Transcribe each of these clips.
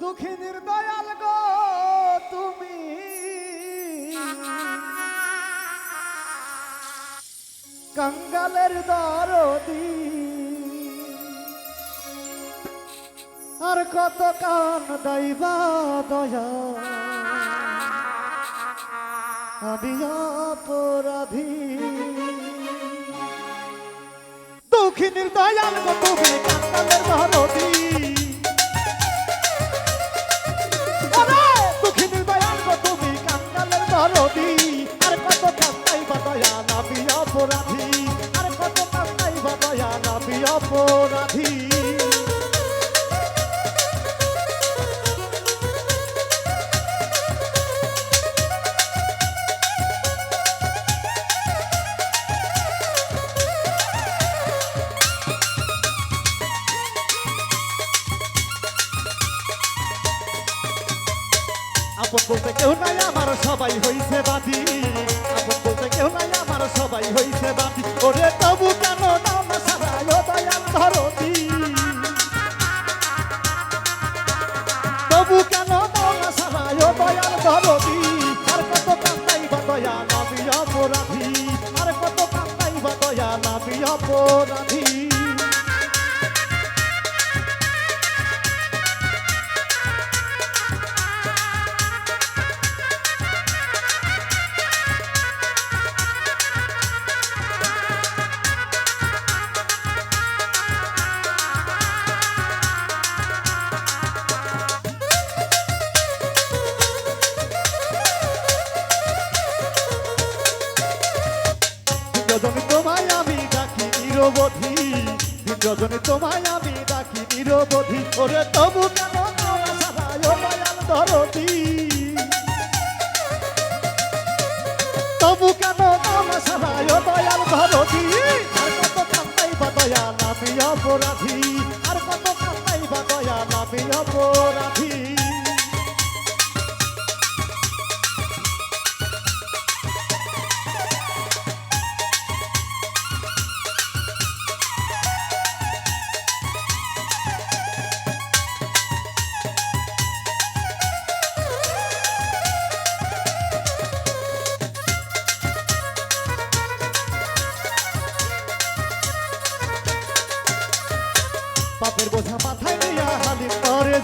দুঃখিনীর দয়াল গো, তুমি। কঙ্গালের দরদি। আর কত কান দৈবা দয়া। আমি অপরাধী। দুঃখিনীর দয়াল গো, তুমি কঙ্গালের দরদি। দরদি আর কত কান্দাই বা দয়া নাবি অপরাধী? আর কত কান্দাই বা দয়া নাবি অপরাধী? আপন বলতে কেউ নাই, আমার সবাই হইছে বাদী। আপন বলতে কেউ নাই, আমার সবাই হইছে বাদী। ওরে তবু কেন নাম সারায় দয়াল ধরতি তবু কেন নাম সারায় দয়াল ধরতি আর কত কান্দাই বা দয়া নাবি অপরাধী। আর কত কান্দাই বা দয়া নাবি অপরাধী। নিরবধি রজনী তোমায় আমি ডাকি নিরবধি। ওরে তবু কেন দয়াল ধরতি তবু কেন সারায় দয়াল ধরতি আর কত নামি অপরাধী। আর কত কান্দাই বা দয়া নামি অপরাধী।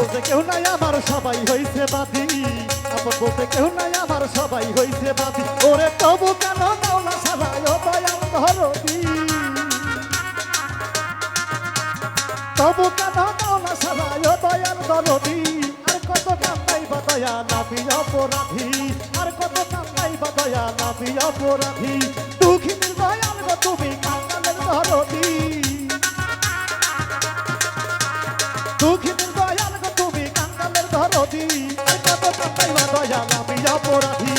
বলতে কেউ নাই, আমার সবাই হইছে বাদী। আপন বলতে কেউ নাই, আমার সবাই হইছে বাদী। ওরে তবু কেন মাওলা সারায় দয়াল ধরতি তবু কেন মাওলা সারায় দয়াল ধরতি আর কত কান্দাই বা দয়া নাবি অপরাধী? আর কত কান্দাই বা দয়া নাবি অপরাধী? যদি একা তো কাটাই না দয়া আমি অপরাধী